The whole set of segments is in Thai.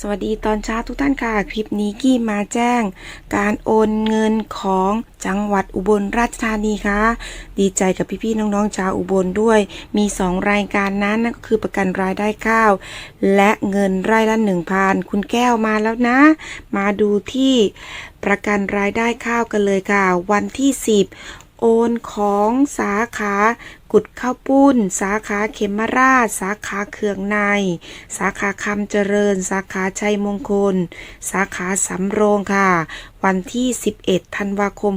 สวัสดีตอนเช้าทุกท่านค่ะ คลิปนี้กี้มาแจ้ง การโอนเงินของจังหวัดอุบลราชธานีค่ะ ดีใจกับพี่ๆน้องๆชาวอุบลด้วย มี 2 รายการนั้นนั่นก็คือประกันรายได้ข้าว และเงินไร่ละ1,000คุณแก้วมาแล้วนะ มาดูที่ประกันรายได้ข้าวกันเลยค่ะ วันที่ 10 โอนของสาขากุดข้าวปุ้น สาขาเขมราช สาขาเขืองใน สาขาคำเจริญ สาขาชัยมงคล สาขาสำโรงค่ะ วันที่ 11 ธันวาคม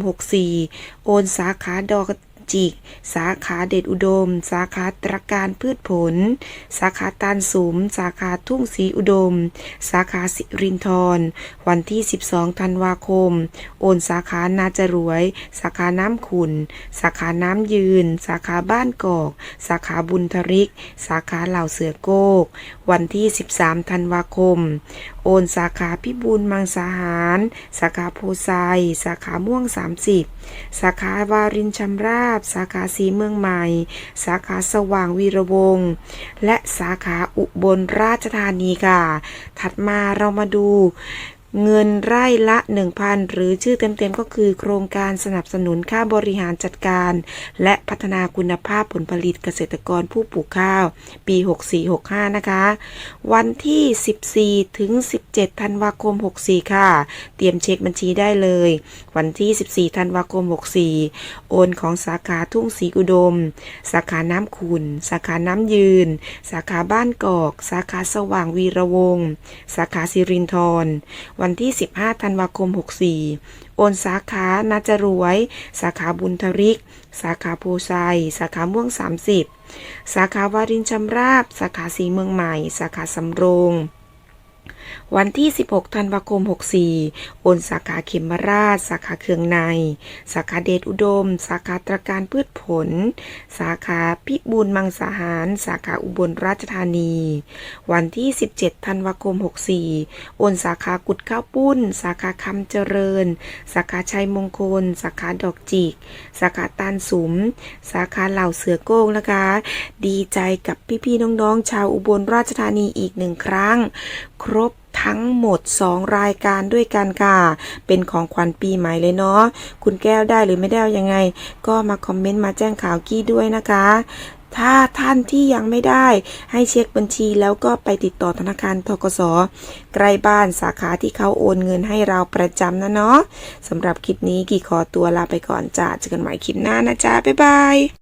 64 โอนสาขาดอก จิก สาขาเดชอุดม สาขาตรการพืชผล สาขาตาลสุม สาขาทุ่งศรีอุดม สาขาสิรินทร วันที่ 12 ธันวาคม โอนสาขานาจรวย สาขาน้ำขุน สาขาน้ำยืน สาขาบ้านกอก สาขาบุญทริก สาขาเหล่าเสือโกก วันที่ 13 ธันวาคม โอนสาขาพิบูลมังสาหาร สาขาโพไซ สาขาม่วง 30 สาขาวารินชำราบสาขาสีเมืองใหม่ สาขาสว่างวีระวงศ์และสาขาอุบลราชธานีค่ะ ถัดมาเรามาดู เงินไร่ละ 1,000 หรือชื่อเต็มๆ ก็คือ โครงการสนับสนุนค่าบริหารจัดการ และพัฒนาคุณภาพผลผลิตเกษตรกรผู้ปลูกข้าว ปี 6465 นะคะ วันที่ 14 ถึง 17 ธันวาคม 64 ค่ะ เตรียมเช็คบัญชีได้เลย วันที่ 14 ธันวาคม 64 โอนของสาขาทุ่งศรีอุดม สาขาน้ำขุนสาขาน้ำยืน สาขาบ้านกอก สาขาสว่างวีระวง สาขาสิรินทรวันที่ 15 ธันวาคม 64 โอนสาขานาจรวย สาขาบุญทริก สาขาโพไซสาขาม่วง 30 สาขาวารินชำราบ สาขาสีเมืองใหม่ สาขาสำโรง วันที่ 16 ธันวาคม 64 โอนสาขาเขมราช สาขาเคืองใน สาขาเดชอุดม สาขาตรการพืชผล สาขาพิบูลมังสาหาร สาขาอุบลราชธานี วันที่ 17 ธันวาคม 64 โอนสาขากุดข้าวปุ้น สาขาคำเจริญ สาขาชัยมงคล สาขาดอกจิก สาขาตาลสุม สาขาเหล่าเสือโก้งนะคะ ดีใจกับพี่ๆน้องๆ ชาวอุบลราชธานีอีกหนึ่งครั้ง ครบ ทั้งหมด 2 รายการด้วยกันค่ะ เป็นของขวัญปีใหม่เลยเนาะ คุณแก้วได้หรือไม่ได้ยังไง ก็มาคอมเมนต์มาแจ้งข่าวกี้ด้วยนะคะ ถ้าท่านที่ยังไม่ได้ให้เช็คบัญชีแล้วก็ไปติดต่อธนาคารทกสใกล้บ้านสาขาที่เขาโอนเงินให้เราประจำนะเนาะสำหรับคลิปนี้กี่ขอตัวลาไปก่อนจ้าเจอกันใหม่คลิปหน้านะจ๊ะบ๊ายบาย